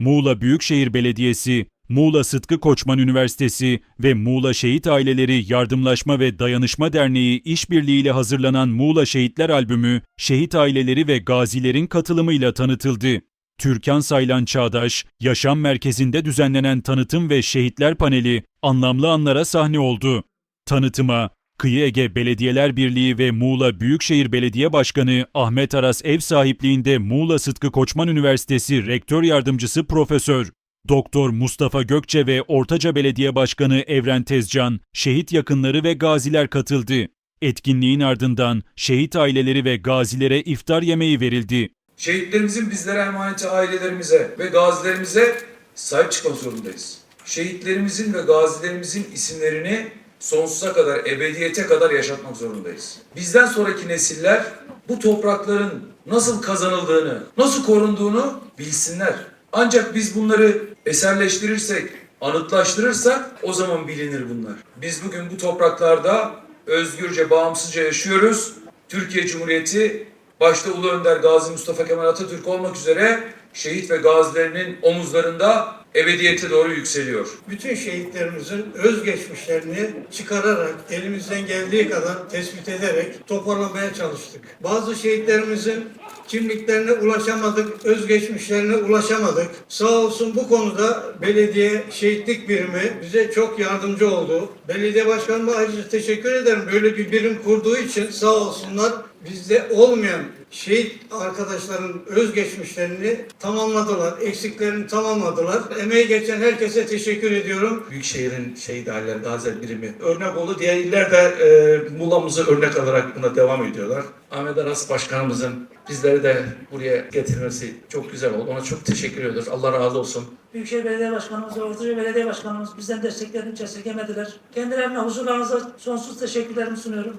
Muğla Büyükşehir Belediyesi, Muğla Sıtkı Koçman Üniversitesi ve Muğla Şehit Aileleri Yardımlaşma ve Dayanışma Derneği işbirliğiyle hazırlanan Muğla Şehitler Albümü, şehit aileleri ve gazilerin katılımıyla tanıtıldı. Türkan Saylan Çağdaş, Yaşam Merkezi'nde düzenlenen tanıtım ve şehitler paneli anlamlı anlara sahne oldu. Tanıtıma, Kıyı Ege Belediyeler Birliği ve Muğla Büyükşehir Belediye Başkanı Ahmet Aras ev sahipliğinde Muğla Sıtkı Koçman Üniversitesi Rektör Yardımcısı Profesör Doktor Mustafa Gökçe ve Ortaca Belediye Başkanı Evren Tezcan, şehit yakınları ve gaziler katıldı. Etkinliğin ardından şehit aileleri ve gazilere iftar yemeği verildi. Şehitlerimizin bizlere emaneti ailelerimize ve gazilerimize sahip çıkmak zorundayız. Şehitlerimizin ve gazilerimizin isimlerini sonsuza kadar, ebediyete kadar yaşatmak zorundayız. Bizden sonraki nesiller bu toprakların nasıl kazanıldığını, nasıl korunduğunu bilsinler. Ancak biz bunları eserleştirirsek, anıtlaştırırsak o zaman bilinir bunlar. Biz bugün bu topraklarda özgürce, bağımsızca yaşıyoruz. Türkiye Cumhuriyeti başta Ulu Önder Gazi Mustafa Kemal Atatürk olmak üzere şehit ve gazilerinin omuzlarında ebediyete doğru yükseliyor. bütün şehitlerimizin özgeçmişlerini çıkararak, elimizden geldiği kadar tespit ederek toparlamaya çalıştık. Bazı şehitlerimizin kimliklerine ulaşamadık, özgeçmişlerine ulaşamadık. Sağ olsun bu konuda belediye şehitlik birimi bize çok yardımcı oldu. Belediye başkanıma ayrıca teşekkür ederim. Böyle bir birim kurduğu için sağ olsunlar bizde olmayan şehit arkadaşların özgeçmişlerini tamamladılar, eksiklerini tamamladılar. Emeği geçen herkese teşekkür ediyorum. Büyükşehir'in şehit aileler gaziler birimi örnek oldu. Diğer iller de e, Muğla'mızı örnek alarak buna devam ediyorlar. Ahmet Aras Başkanımızın bizleri de buraya getirmesi çok güzel oldu. Ona çok teşekkür ediyoruz. Allah razı olsun. Büyükşehir Belediye Başkanımız ve Ortaca Belediye Başkanımız bizden desteklerini hiç esirgemediler. Kendilerine huzurlarınıza sonsuz teşekkürlerimi sunuyorum.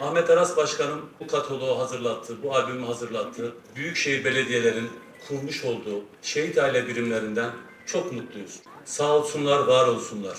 Ahmet Aras Başkanım bu kataloğu hazırlattı, bu albümü hazırlattı. Büyükşehir belediyelerin kurmuş olduğu şehit aile birimlerinden çok mutluyuz. Sağ olsunlar, var olsunlar.